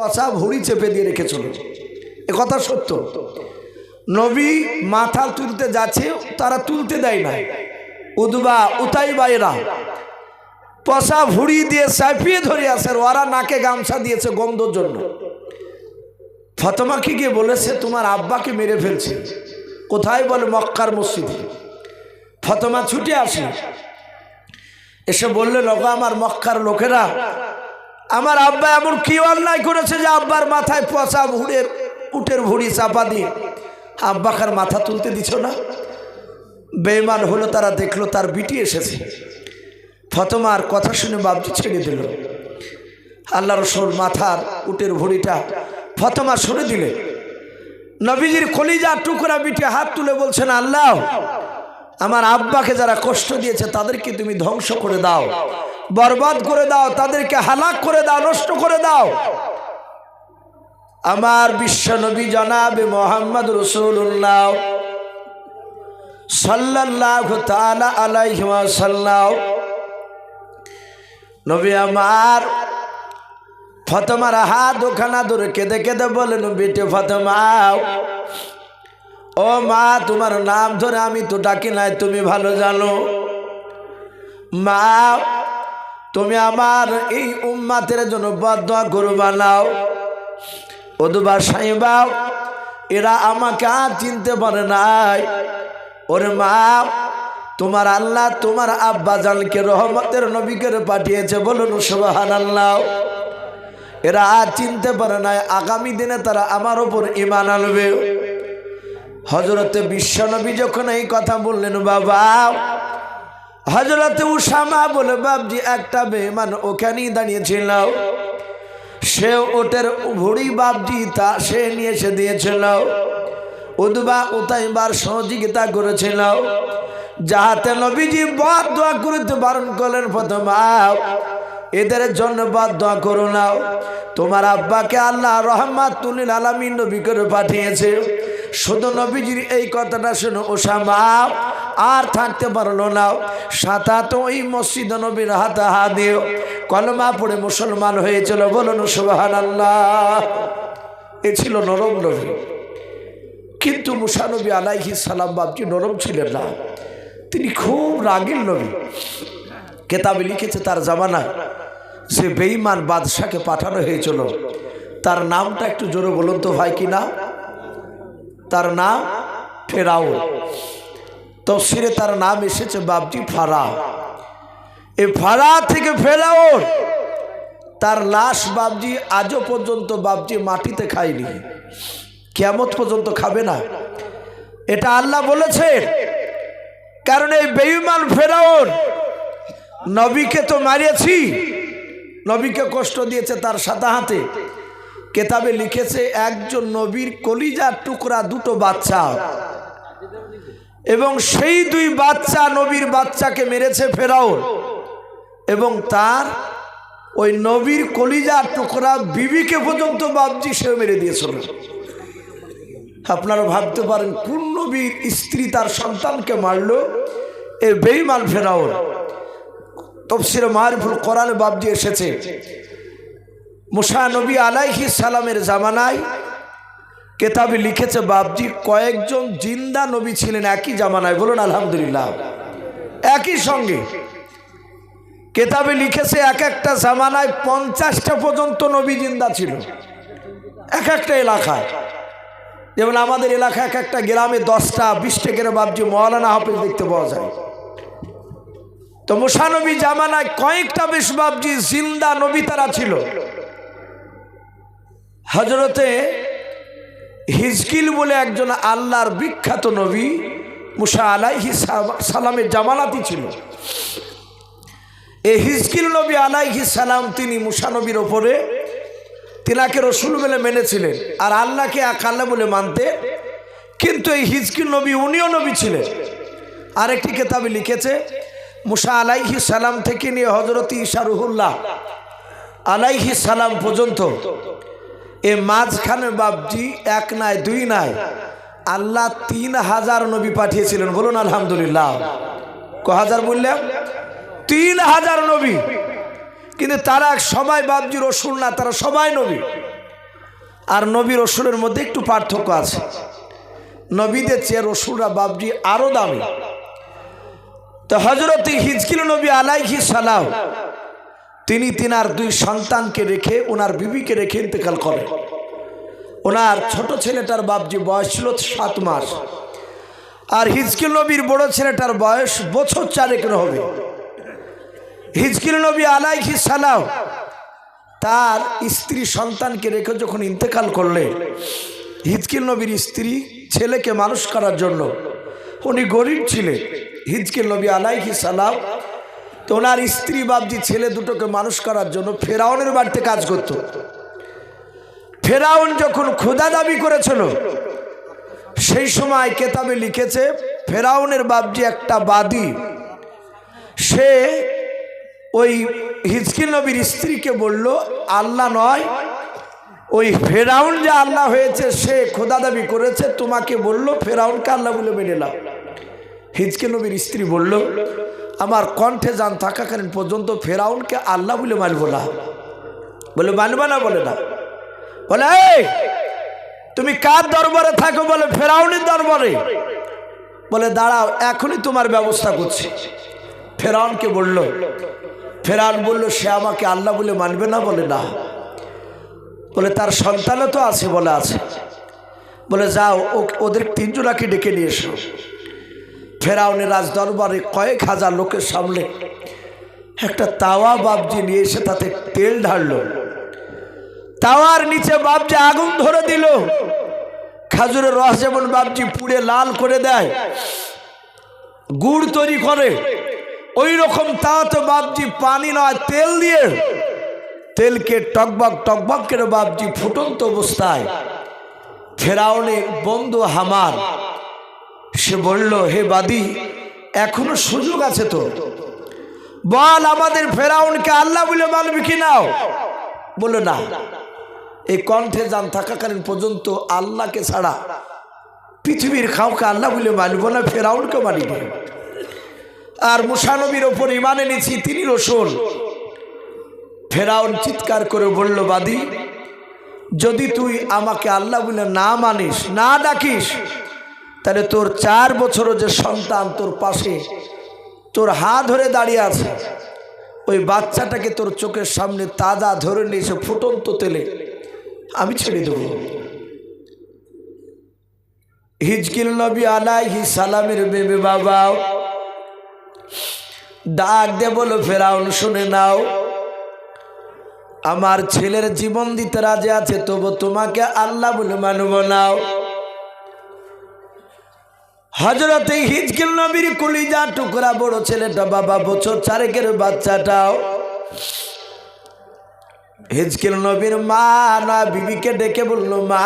পচা ভুড়ি চেপে দিয়ে রেখেছিল এ কথা সত্য। নবী মাথা তুলতে যাচ্ছে, তারা তুলতে দেয় না উদবা উতাই বাইরা পচা ভুড়ি দিয়ে চাপিয়ে ধরে আসে ওরা নাকে গামছা দিয়েছে গন্ধর জন্য। ফতমাকে গিয়ে বলেছে, তোমার আব্বাকে মেরে ফেলছে। কোথায় বলে? মক্কার মসজিদে। ফতমা ছুটে আসে। এসে বললেন ওগো আমার মক্কার লোকেরা আমার আব্বা এমন কি অন্যায় করেছে যে আব্বার মাথায় পচা ভুড়ের, উটের ভুড়ি চাপা দিয়ে। আব্বাকার মাথা তুলতে দিছ না? বেইমান হলো, তারা দেখল তার বিটি এসেছে। ফতমার কথা শুনে বাবজি ছেড়ে দিল। আল্লাহ রসুল মাথার, উটের ভুড়িটা ফতমা সরে দিলে। নবীজির কলিজা টুকরা বিটে হাত তুলে বলছেন, আল্লাহ আমার আব্বাকে যারা কষ্ট দিয়েছে, তাদেরকে তুমি ধ্বংস করে দাও। বরবাদ করে দাও, তাদেরকে হালাক করে দাও, নষ্ট করে দাও। আমার বিশ্ব নবী জনাবে মোহাম্মদ রসুল্লাহ সাল্লাহ তালা আলাইসাল্লাহ নবী আমার ফতমার হাত ওখানা দূরে কেঁদে কেঁদে বলেন বেটে ফতমাও ও মা, তোমার নাম ধরে আমি তো ডাকি নাই, তুমি ভালো জানো। মা, তুমি আমার এই উম্মাতের জন্য বদয়া করবা নাও অদুবা সাইবাও এরা আমাকে আর চিনতে পারে নাই। ওরে মা, তোমার আল্লাহ তোমার আব্বা জানকে রহমতের নবীকে পাঠিয়েছে, বলুন সুবাহান আল্লাহ এরা আর চিনতে পারে নাই, আগামী দিনে তারা আমার ওপর ইমান আনবে। হজরতে বিশ্বনবী যখন এই কথা বললেন, বাবা হজরতে উসামা বলে বাবজি একটা বেমান ওখানেই দাঁড়িয়েছিল। সে ওটের ভুড়ি বাবজি তা সে নিয়ে এসে দিয়েছিল। উদবা উতাইবার সহযোগিতা করেছিল। যাহাতে নবীজি বাদ দোয়া করতে বারণ করলেন, প্রথমা এদের জন্য বাদ দোয়া করো নাও তোমার আব্বাকে আল্লাহ রহমাতুল্লিল আলমিন নবী করে পাঠিয়েছে। শুধু নবীজির এই কথাটা শুনে, ওসামা, আর থাকতে পারল না। সাঁতাত ওই মসজিদ নবীর হাতে হা দিও কলমা পড়ে মুসলমান হয়েছিল। বলুন সুবাহান আল্লাহ এ ছিল নরম নবী। কিন্তু মুসানবী আলাইহি সালাম বাবজি নরম ছিলেন না। তিনি খুব রাগিল নবী। কেতাবে লিখেছে তার জামানা সে বেইমান বাদশাকে পাঠানো হয়েছিল। তার নামটা একটু জোরে বলুন তো ভাই কি না তার নাম ফেরাউন। তফসিরে তার নাম এসেছে বাবজি ফারা। এই ফারা থেকে ফেরাউন, তার লাশ বাবজি আজও পর্যন্ত বাবজি মাটিতে খায়নি। কেমত পর্যন্ত খাবে না। এটা আল্লাহ বলেছে কারণ এই বেইমান ফেরাউন নবীকে তো মারিয়েছি, নবীকে কষ্ট দিয়েছে তার সাদা হাতে। কেতাবে লিখেছে, একজন নবীর কলিজার টুকরা দুটো বাচ্চা। এবং সেই দুই বাচ্চা নবীর বাচ্চাকে মেরেছে ফেরাউন। এবং তার ওই নবীর কলিজার টুকরা বিবিকে পর্যন্ত বাবজি সে মেরে দিয়েছিল। আপনারা ভাবতে পারেন, কোন নবীর স্ত্রী তার সন্তানকে মারল? এ বেইমাল ফেরাউন। তফসির মারিফুল কোরআনে বাবজি এসেছে মুসা নবী আলাইহি সালামের জামানায় কেতাবে লিখেছে বাবজি কয়েকজন জিন্দা নবী ছিলেন একই জামানায়। বলুন, আলহামদুলিল্লাহ। একই সঙ্গে কেতাবে লিখেছে এক একটা জামানায় পঞ্চাশটা পর্যন্ত নবী জিন্দা ছিল। এক একটা এলাকায়। যেমন আমাদের এলাকা এক একটা গ্রামে দশটা, বিশটা করে বাবজি মৌলানা হাফিজ দেখতে পাওয়া যায়। তো মুসানবী জামানায় কয়েকটা বেশ বাবজি জিন্দা নবী তারা ছিল। হজরতে হিজকিল বলে একজন আল্লাহর বিখ্যাত নবী মুসা আলাইহি সালামের জামানাতি ছিল। এই হিজকিল নবী আলাইহি সালাম তিনি মুসা নবীর ওপরে তিনাকে রসুল বলে মেনেছিলেন আর আল্লাহকে এক আল্লাহ বলে মানতে। কিন্তু এই হিজকিল নবী উনিও নবী ছিলেন। আরেকটি কেতাবে লিখেছে, মুসা আলাইহি সালাম থেকে নিয়ে হজরত ইশারুহুল্লাহ আলাইহি সালাম পর্যন্ত এ মাঝখানে বাবজি এক নাই, দুই নাই। আল্লাহ তিন হাজার নবী পাঠিয়েছিলেন, বলুন আলহামদুলিল্লাহ। ক হাজার বললাম? তিন হাজার নবী। কিন্তু তারা এক সবাই বাবজি রসুল না, তারা সবাই নবী। আর নবী রসুলের মধ্যে একটু পার্থক্য আছে। নবীদের চেয়ে রসুলরা বাবজি আরও দামি। তো হজরত হিজকিল নবী আলাইহি সালাম তিনি তিনার দুই সন্তানকে রেখে, ওনার বিবিকে রেখে ইন্তেকাল করেন ওনার ছোট ছেলেটার বাবজি বয়স ছিল সাত মাস। আর হিজকিল নবীর বড় ছেলেটার বয়স বছর চারেকের হবে। হিজকিল নবী আলাইহি সালাম তার স্ত্রী সন্তানকে রেখে যখন ইন্তেকাল করলেন, হিজকিল নবীর স্ত্রী ছেলেকে মানুষ করার জন্য, উনি গরিব ছিলেন। হিজকিল নবী আলাইহি সালাম তো ওনার স্ত্রী বাবজি ছেলে দুটোকে মানুষ করার জন্য ফেরাউনের বাড়িতে কাজ করত। ফেরাউন যখন ক্ষুদা দাবি করেছিল, সেই সময় কেতাবে লিখেছে, ফেরাউনের বাবজি একটা বাদী, সে ওই হিজকিল নবীর স্ত্রীকে বলল, আল্লাহ নয়, ওই ফেরাউন যে আল্লাহ হয়েছে, সে খোদা দাবি করেছে, তোমাকে বলল, ফেরাউনকে আল্লাহ বলে মেনে নাও। হিজকিল নবীর স্ত্রী বলল আমার কণ্ঠে যান থাকাকালীন পর্যন্ত ফেরাউনকে আল্লাহ বলে মানব না। বলে মানবে না বলে না। বলে তুমি কার দরবারে থাকো? বলে, ফেরাউনের দরবারে। বলে, দাঁড়াও, এখনই তোমার ব্যবস্থা করছি। ফেরাউনকে বলল, ফেরাউন বলল, সে আমাকে আল্লাহ বলে মানবে না বলে না। বলে, তার সন্তানও তো আছে বলে আছে। বলে, যাও ওদের তিনজনাকে ডেকে নিয়ে এসো। ফেরাউনের রাজ দরবারে কয়েক হাজার লোকের সামনে একটা তাওয়া বাবজি নিয়ে এসে তাতে তেল ঢাললো। তাওয়ার নিচে বাবজি আগুন ধরে দিল। খাজুরের রস যেমন বাবজি পুড়ে লাল করে দেয়, গুড় তৈরি করে ওই রকম তা তো বাবজি পানি নয়, তেল দিয়ে তেলকে টকবক টকবক করে বাবজি ফুটন্ত অবস্থায় ফেরাউনের বন্ধু হামার সে বলল, হে বাদি, এখনও সুযোগ আছে তো। বল আমাদের ফেরাউনকে আল্লাহ বলে মানবি কি নাও বলে না। এই কণ্ঠে যান থাকাকালীন পর্যন্ত আল্লাহকে ছাড়া পৃথিবীর খাওকে আল্লাহ বলে মানব না, ফেরাউনকে মানিব। আর মুসানবীর ওপর ইমান এনেছি, তিনি রসুন ফেরাউন চিৎকার করে বলল, বাদি, যদি তুই আমাকে আল্লাহ বলে না মানিস, না ডাকিস তাহলে তোর চার বছরও যে সন্তান তোর পাশে, তোর হাত ধরে দাঁড়িয়ে আছে, ওই বাচ্চাটাকে তোর চোখের সামনে তাজা ধরে নিয়ে এসে ফুটন্ত তেলে আমি ছেড়ে দেবো। হিজকিল নবী আলাইহি সালামের বেবে বাবা ডাক দে বলো ফেরাউন, শুনে নাও। আমার ছেলের জীবন দিতে রাজে আছে, তবু তোমাকে আল্লাহ বলে মানব নাও হজরতে হিজকিল নবীর কলিজা টুকরা বড় ছেলেটা, বাবা বছর চারেকের বাচ্চাটাও। হিজকিল নবীর মা না, বিবিকে ডেকে বলল, মা,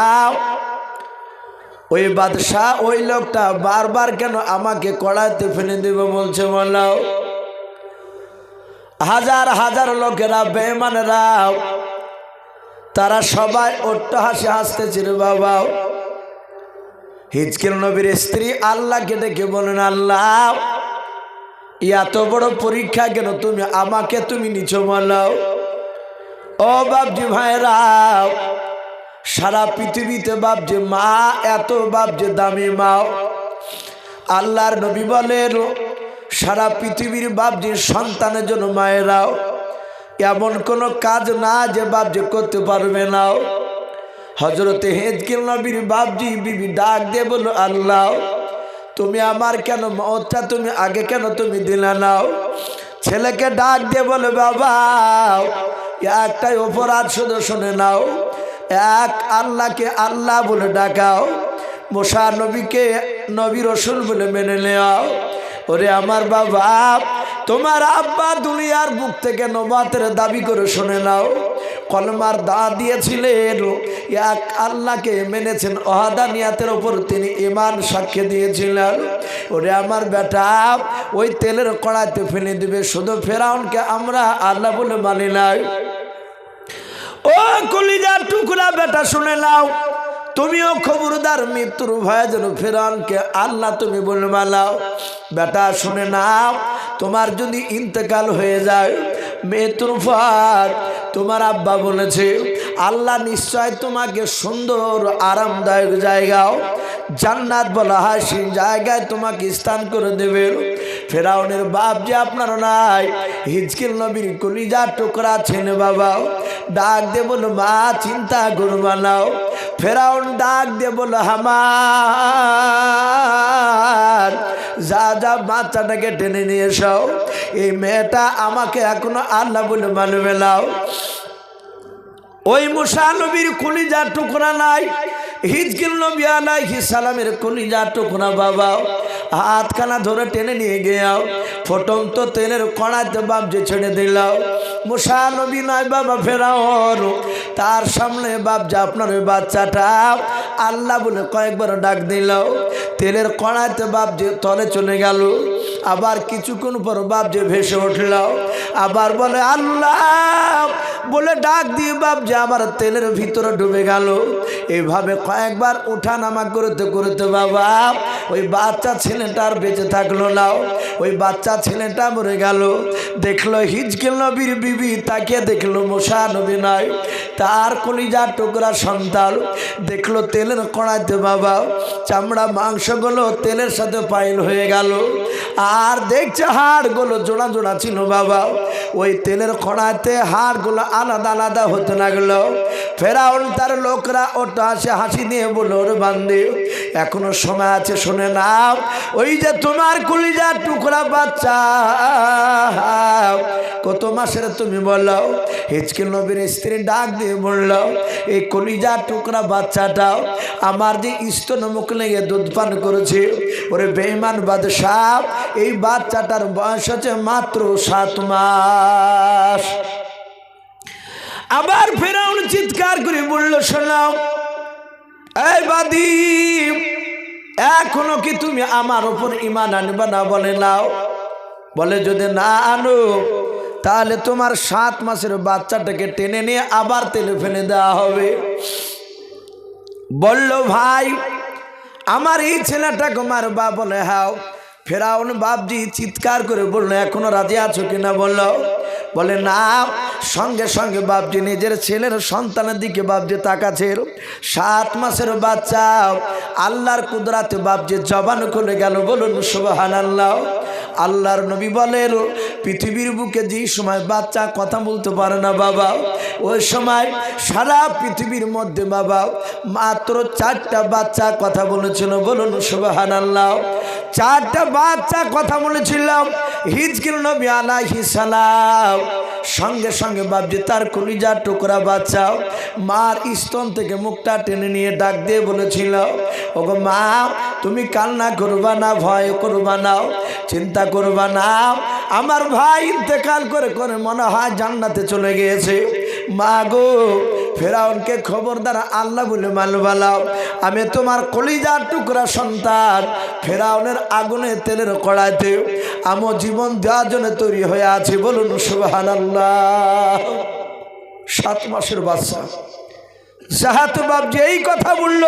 ওই বাদশাহ, ওই লোকটা বারবার কেন আমাকে কড়াইতে ফেলে দেবে? বলছে বলাও হাজার হাজার লোকেরা বেমানেরা তারা সবাই অট্ট হাসি হাসতেছিল বাবা হিজকির নবীর স্ত্রী আল্লাহকে ডেকে বলেন, আল্লাহ, এত বড় পরীক্ষা কেন? তুমি আমাকে তুমি নিচো বলাও ও বাবজি ভাইরা সারা পৃথিবীতে বাবজি মা, এত বাবজি দামি মাও আল্লাহর নবী বলেন, সারা পৃথিবীর বাবজি সন্তানের জন্য মায়েরাও। এমন কোনো কাজ না যে বাবজি করতে পারবে না। হজরতে হেজকিল নবীর বাবজি বিবি ডাক দিয়ে বলো আল্লাহ, তুমি আমার কেন মতটা তুমি আগে কেন তুমি দিলে নাও ছেলেকে ডাক দিয়ে বলে বাবা, একটাই অপরাধ শুধু শুনে নাও। এক, আল্লাহকে আল্লাহ বলে ডাকাও। মশা নবীকে নবী রসুল বলে মেনে নেওয়াও। ওরে আমার বাবা, তোমার আব্বা দুনিয়ার বুক থেকে নবাতের দাবি করে শুনে নাও। কলমার দা দিয়েছিলেন। এক আল্লাহকে মেনেছেন, অহাদানিয়াতের ওপর তিনি ইমান সাক্ষী দিয়েছিলেন। ওরে আমার বেটা, ওই তেলের কড়াইতে ফেলে দিবে, শুধু ফেরাউনকে আমরা আল্লাহ বলে মানি নাই। ও কলিজার টুকরা বেটা, শুনে নাও। তুমিও খবরদার মৃত্যুর ভয়ে যেন ফেরানকে আল্লাহ তুমি বলে মালাও। বেটা, শুনে নাও, তোমার যদি ইন্তেকাল হয়ে যায়, মৃত্যুর পর তোমার আব্বা বলেছে, আল্লাহ নিশ্চয় তোমাকে সুন্দর, আরামদায়ক জায়গাও, জান্নাত বলা হয়, সেই জায়গায় তোমাকে স্থান করে দেবে। ফেরাউনের বাপ যে আপনার নাই, হিজকিল নবীর কলিজা টুকরা ছেলে বাবা ডাক দে বলো, মা, চিন্তা করবা নাও ফেরাউন ডাক দিয়ে বল হামার, যা যা বাচ্চাটাকে টেনে নিয়ে এসাও এই মেয়েটা আমাকে এখনও আল্লাহ বলে মানবে নাও ওই মুসা নবীর টুকরা নাই, হিজকিল নবী আলাইহি সালামের কলিজা টুকরা বাবা। হাতখানা ধরে টেনে নিয়ে গিয়াও ফটন্ত তেলের কড়াইতে বাবজে ছেড়ে দিলাও। মুসা নবী বাবা ফেরাওর তার সামনে বাবজা আপনার ওই বাচ্চাটা, আল্লাহ বলে কয়েকবার ডাক দিলাও। তেলের কড়াইতে বাবজে তলে চলে গেল। আবার কিছুক্ষণ পর বাপ যে ভেসে উঠলাও আবার বলে, আল্লাহ! বলে ডাক দিয়ে বাপ যে আমার তেলের ভিতরে ডুবে গেল। এভাবে কয়েকবার উঠা নামা করতে করতে বাবা, ওই বাচ্চা ছেলেটা আর বেঁচে থাকল না। ওই বাচ্চা ছেলেটা মরে গেল। দেখল হিজকেল নবীর বিবি তাকে দেখল মশা নবী নয়, তার কলিজা টুকরা সন্তান। দেখল তেলের কড়াইতে বাবা, চামড়া, মাংসগুলো তেলের সাথে পাইল হয়ে গেল। আর দেখছে হাড়গুলো জোড়া জোড়া ছিল বাবা। ওই তেলের কড়াইতে হাড়গুলো আলাদা আলাদা হতে লাগল। ফেরাউন তার লোকরা ওটা হাসি হাসি দিয়ে বলল, ওর বান্ধে এখনও সময় আছে, শুনে নাও। ওই যে তোমার কুলিজা টুকরা বাচ্চা, কত মাসের তুমি বলল হিচকিল নবীর স্ত্রী ডাক দিয়ে বলল, এই কলিজা টুকরা বাচ্চাটাও আমার যে স্তন মুখ লেগে দুধ পান করেছে, ওরে বেইমান বাদশাহ এই বাচ্চাটার বয়স হচ্ছে মাত্র সাত মাস। আবার ফেরাউন চিৎকার করে বলল শোনাও এই বাদি, এখনও কি তুমি আমার উপর ইমান আনবা না বলে নাও? বলে, যদি না আনো, তাহলে তোমার সাত মাসের বাচ্চাটাকে টেনে নিয়ে আবার তেলে ফেলে দেওয়া হবে। বলল, ভাই, আমার এই ছেলেটাকে মারবা বলে, হাও ফেরাউন বাপজি চিৎকার করে বলল, এখনও রাজি আছো কিনা? বলল, বলে, না। সঙ্গে সঙ্গে বাপজি নিজের ছেলের সন্তানের দিকে বাপজি তাকাছে সাত মাসের বাচ্চা। আল্লাহর কুদরাতে বাপজি জবান খুলে গেল বলুন সুবাহান আল্লাহ আল্লাহর নবী বলেন, পৃথিবীর বুকে যেই সময় বাচ্চা কথা বলতে পারে না বাবা, ওই সময় সারা পৃথিবীর মধ্যে বাবা মাত্র চারটা বাচ্চা কথা বলেছিল। বলুন সুবাহান আল্লাহ চারটা বাচ্চা কথা বলেছিলাম। হিজকির নবী আলাইহি সালাম। সঙ্গে সঙ্গে বাবজি তার কলিজার টুকরা বাচ্চা, মার স্তন থেকে মুখটা টেনে নিয়ে ডাক দিয়ে বলেছিল, ওগো মা, তুমি কান্না করবা না, ভয় করবা না, চিন্তা করবা না। আমার ভাই ইন্তেকাল করে করে মনে হয় জান্নাতে চলে গিয়েছে। মা গো ফেরাউনকে খবরদার আল্লাহ বলে মালবালাও আমি তোমার কলিজার টুকরা সন্তান। ফেরাউনের আগুনে তেলের কড়াইতে আমো জীবন দেওয়ার জন্য তৈরি হয়ে আছে, বলুন সুবাহান সাত মাসের বাচ্চা। জাহাত বাপ যে এই কথা বলল,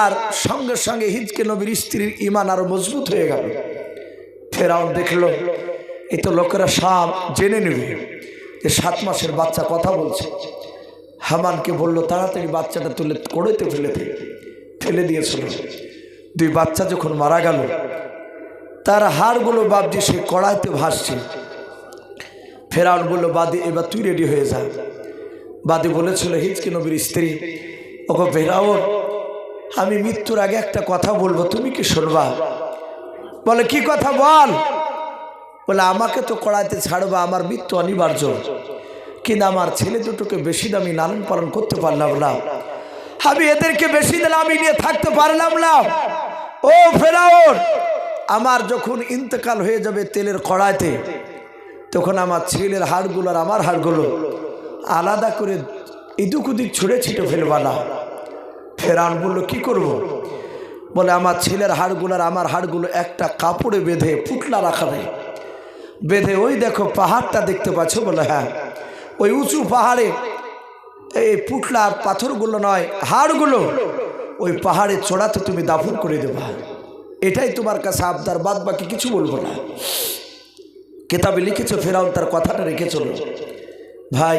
আর সঙ্গে সঙ্গে হিজকে নবীর স্ত্রীর ইমান আরও মজবুত হয়ে গেল। ফেরাউন দেখল, এই তো লোকেরা সব জেনে নেবে যে সাত মাসের বাচ্চা কথা বলছে। হামানকে বলল, তাড়াতাড়ি বাচ্চাটা তুলে কড়েতে ফেলে দে। ফেলে দিয়েছিল দুই বাচ্চা যখন মারা গেল, তার হাড়গুলো বাবজি সে কড়াইতে ভাসছে। ফেরাউন বলল, বাদি, এবার তুই রেডি হয়ে যা। বাদি বলেছিল, হিজকি নবীর স্ত্রী ওকে ফেরাউন, আমি মৃত্যুর আগে একটা কথা বলব, তুমি কি শুনবা? বলে, কি কথা বল? বলে, আমাকে তো কড়াইতে ছাড়বা, আমার মৃত্যু অনিবার্য। কিন্তু আমার ছেলে দুটোকে বেশি দামি লালন পালন করতে পারলাম না। আমি এদেরকে বেশি দামি নিয়ে থাকতে পারলাম না। ও ফেরাওর আমার যখন ইন্তেকাল হয়ে যাবে তেলের কড়াইতে, তখন আমার ছেলের হাড়গুলো আর আমার হাড়গুলো আলাদা করে ইদুক উদিক ছুঁড়ে ছিটে ফেলবা না। ফেরান বলল, কি করব। বলে, আমার ছেলের হাড়গুলো আর আমার হাড়গুলো একটা কাপড়ে বেঁধে পুটলা রাখাবে। বেঁধে ওই দেখো পাহাড়টা দেখতে পাচ্ছ? বলে হ্যাঁ। ওই উঁচু পাহাড়ে, এই পুটলা আর পাথরগুলো নয়, হাড়গুলো, ওই পাহাড়ে চড়াতে তুমি দাফন করে দেবা। এটাই তোমার কাছে আবদার বাদ বাকি কিছু বলব না। কেতাবে লিখেছ, ফেরাউন তার কথাটা রেখে চলো ভাই,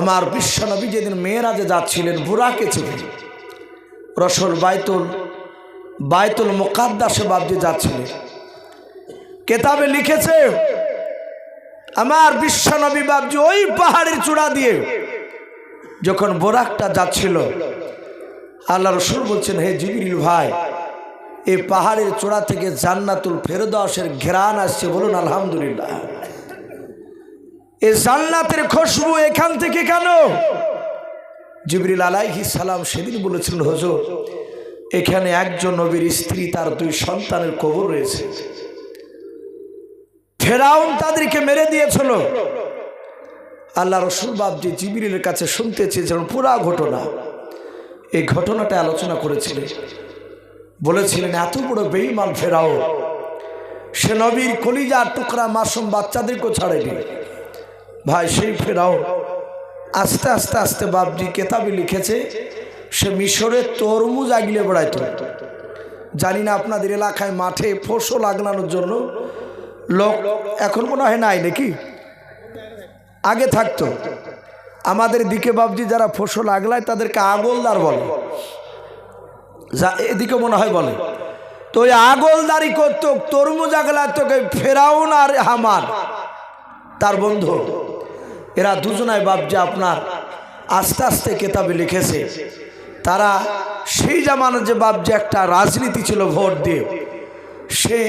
আমার বিশ্বনবী যেদিন মেয়েরা যে যাচ্ছিলেন বুড়াকে চেপে রসল বাইতুল বাইতুল মোকাদ্দাসে বাবজি যাচ্ছিলেন। কেতাবে লিখেছে আমার বিশ্বনবী বাবজি ওই পাহাড়ের চূড়া দিয়ে যখন বোরাকটা যাচ্ছিল, আল্লাহ রসুল বলছেন, হে জিবিরিল ভাই এই পাহাড়ের চূড়া থেকে জান্নাতুল ফেরদাসের ঘেরান আসছে বলুন আলহামদুলিল্লাহ। এ জান্নাতের খুশবু এখান থেকে কেন? জিবরিল আলাইহি সালাম সেদিন বলেছিলেন, হজর, এখানে একজন নবীর স্ত্রী, তার দুই সন্তানের কবর রয়েছে। ফেরাউন তাদেরকে মেরে দিয়েছিল। আল্লাহ রসুল বাবজি জিবিরের কাছে শুনতে চেয়েছিলেন, পুরা ঘটনা। এই ঘটনাটা আলোচনা করেছিলেন। বলেছিলেন, এত বড় বেইমান ফেরাও সে নবীর কলিজার টুকরা মাসুম বাচ্চাদেরকেও ছাড়েনি। ভাই, সেই ফেরাও আস্তে আস্তে আস্তে বাবজি কেতাবে লিখেছে, সে মিশরের তরমুজ আগলে বেড়াইতো। জানি না আপনাদের এলাকায় মাঠে ফসল আগলানোর জন্য লোক এখন মনে হয় নাই নাকি? আগে থাকতো। আমাদের দিকে বাবজি যারা ফসল আগলায় তাদেরকে আগলদার বলে। যা এদিকে মনে হয় বলে। তো ওই আগলদারি করতো, তরমুজ আগলায় তোকে ফেরাউন আর হামার তার বন্ধু। এরা দুজনায় বাবজি আপনার আস্তে আস্তে কেতাবে লিখেছে। তারা সেই জামানোর যে বাবজি একটা রাজনীতি ছিল ভোট দিয়ে। সে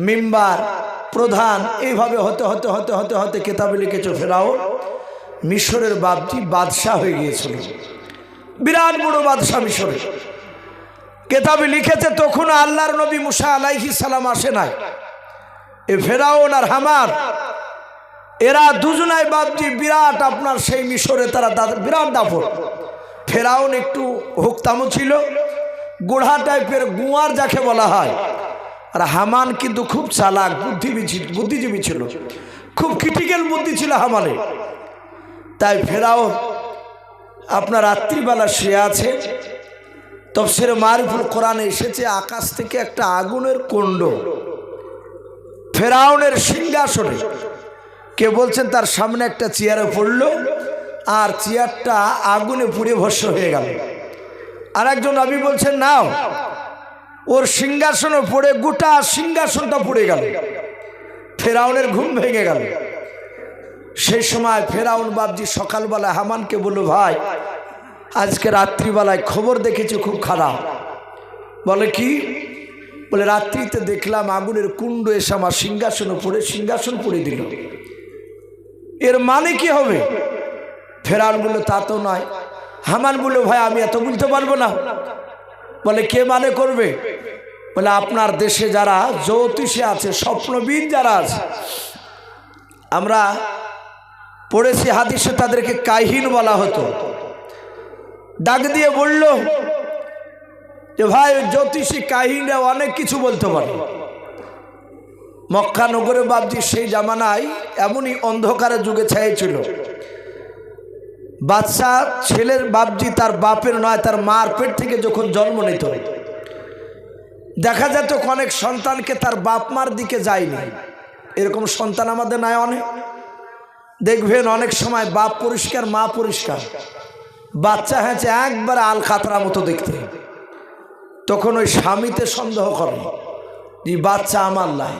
মেম্বার প্রধান। এইভাবে হতে হতে হতে হতে হতে কেতাবে লিখেছে ফেরাও মিশরের বাপজি বাদশাহ হয়ে গিয়েছিল। বিরাট বড় বাদশাহ মিশরে। কেতাবে লিখেছে, তখন আল্লাহর নবী মুসা আলাইহি সালাম আসে নাই। এ ফেরাউন আর হামার, এরা দুজনাই বাপজি বিরাট আপনার সেই মিশরে, তারা বিরাট দাফর ফেরাউন একটু হুকতামও ছিল, গোড়া টাইপের গুয়ার যাকে বলা হয়। আর হামান কিন্তু খুব চালাক বুদ্ধিজীবী বুদ্ধিজীবী ছিল। খুব ক্রিটিক্যাল বুদ্ধি ছিল হামানে তাই ফেরাও আপনার রাত্রিবেলা শুয়ে আছে। তফসির মারিফুল কোরআনে এসেছে, আকাশ থেকে একটা আগুনের কুণ্ড। ফেরাউনের সিংহাসনে কে বলছেন, তার সামনে একটা চেয়ারে পড়ল, আর চেয়ারটা আগুনে পুড়ে ভস্য হয়ে গেল। আর একজন নবী বলছেন, নাও ওর সিংহাসনও পড়ে, গোটা সিংহাসনটা পড়ে গেল। ফেরাউনের ঘুম ভেঙে গেল। সেই সময় ফেরাউন বাবজি সকালবেলা হামানকে বলল, ভাই, আজকে রাত্রিবেলায় খবর দেখেছি খুব খারাপ। বলে, কি? বলে, রাত্রিতে দেখলাম আগুনের কুণ্ড এসে আমার সিংহাসনে পড়ে, সিংহাসন পড়ে দিল। এর মানে কি হবে? ফেরাউন বলল, তা তো নয়। হামান বলল, ভাই, আমি এত বলতে পারব না। বলে, কে মানে করবে? বলে, আপনার দেশে যারা জ্যোতিষে আছে, স্বপ্নবিদ যারা আছে, আমরা পড়েছি হাদিসে তাদেরকে কাহিন বলা হতো। ডাক দিয়ে বলল যে, ভাই, জ্যোতিষী কাহিনরা অনেক কিছু বলতে পারে। মক্কা নগরে বাবজি সেই জামানায় এমনই অন্ধকারের যুগে ছাইছিল বাচ্চা, ছেলের বাপজি তার বাপের নয়, তার মার পেট থেকে যখন জন্ম নিত, দেখা যেত অনেক সন্তানকে তার বাপ মার দিকে যায়নি। এরকম সন্তান আমাদের নাই অনেক। দেখবেন অনেক সময় বাপ পরিষ্কার, মা পরিষ্কার। বাচ্চা হয়েছে একবার আল খাতরা মতো দেখতে। তখন ওই স্বামীতে সন্দেহ করে যে, বাচ্চা আমার নাই।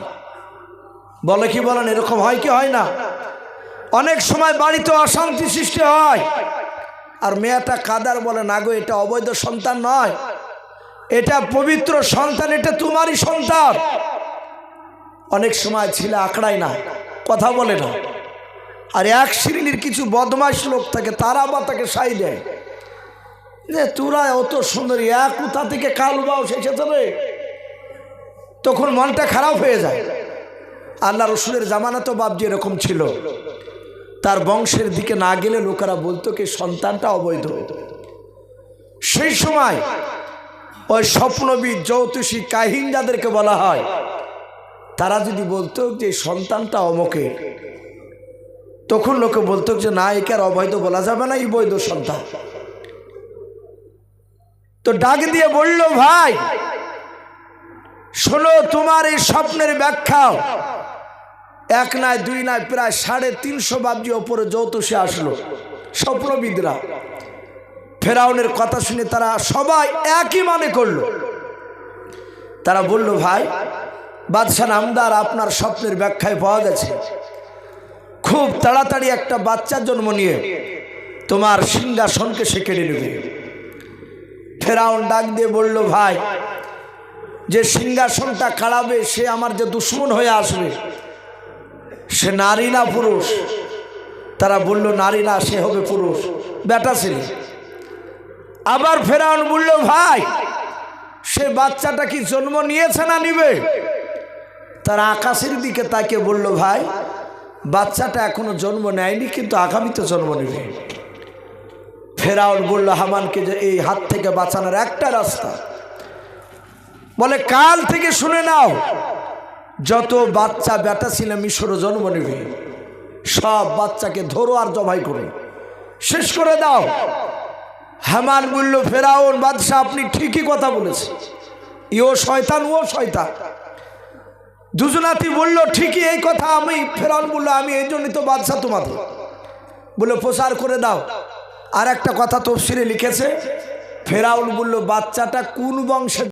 বলে কি বলেন, এরকম হয় কি, হয় না? অনেক সময় বাড়িতে অশান্তি সৃষ্টি হয়। আর মেয়েটা কাদার বলে, না গো, এটা অবৈধ সন্তান নয়। এটা পবিত্র সন্তান, এটা তোমারই সন্তান। অনেক সময় ছেলে আঁকড়ায় না, কথা বলে না। আর এক শ্রেণির কিছু বদমাস লোক থাকে, তারা বা তাকে সাই দেয়। যে তোরা অত সুন্দরী, এক কোথা থেকে কালো বাউ এসেছে রে তখন মনটা খারাপ হয়ে যায়। আল্লাহ রসুলের জামানা তো বাবজি এরকম ছিল। তার বংশের দিকে না গেলে লোকেরা বলতো কি, সন্তানটা অবৈধ। সেই সময় ওই স্বপ্নবিদ জ্যোতিষী কাহিন যাদেরকে বলা হয়, তারা যদি বলতো যে সন্তানটা অমকের তখন লোকে বলতো যে না, একে আর অবৈধ বলা যাবে না, এই বৈধ সন্তান। তো ডাক দিয়ে বলল, ভাই, শোনো, তোমার এই স্বপ্নের ব্যাখ্যাও এক নয় দুই নয় প্রায় সাড়ে তিনশো বাবজি ওপরে জ্যোতিষে আসলো। স্বপ্নবিদরা। ফেরাউনের কথা শুনে তারা সবাই একই মানে করল। তারা বলল, ভাই, বাদশাহ নামদার আপনার স্বপ্নের ব্যাখ্যায় পাওয়া গেছে। খুব তাড়াতাড়ি একটা বাচ্চার জন্ম নিয়ে তোমার সিংহাসনকে সে কেড়ে নেবে। ফেরাউন ডাক দিয়ে বলল, ভাই, যে সিংহাসনটা কাড়াবে, সে আমার যে দুশ্মন হয়ে আসবে সে নারী না পুরুষ? তারা বলল, নারী না, সে হবে পুরুষ। বেটা ছেলে। আবার ফেরাউন বলল, ভাই, সে বাচ্চাটা কি জন্ম নিয়েছে না নিবে? তারা আকাশের দিকে তাকে বলল, ভাই, বাচ্চাটা এখনও জন্ম নেয়নি, কিন্তু আগামীতে জন্ম নেবে। ফেরাউন বলল, হামানকে যে এই হাত থেকে বাঁচানোর একটা রাস্তা। বলে, কাল থেকে শুনে নাও যত বাচ্চা বেটা ছিল মিশরও জন্ম নেবে, সব বাচ্চাকে ধরো আর জবাই করে। শেষ করে দাও। হামান বলল ফেরাউন বাদশাহ আপনি ঠিকই কথা বলেছেন। ইও শয়তান, ও শয়তান। দুজনাতি বলল, ঠিকই এই কথা আমি, ফেরাউন বলল, আমি এই জন্যই তো বাদশাহ তোমাদের। বলে প্রচার করে দাও। আর একটা কথা তফসিরে লিখেছে, ফেরাউন বলল, বাচ্চাটা কোন বংশের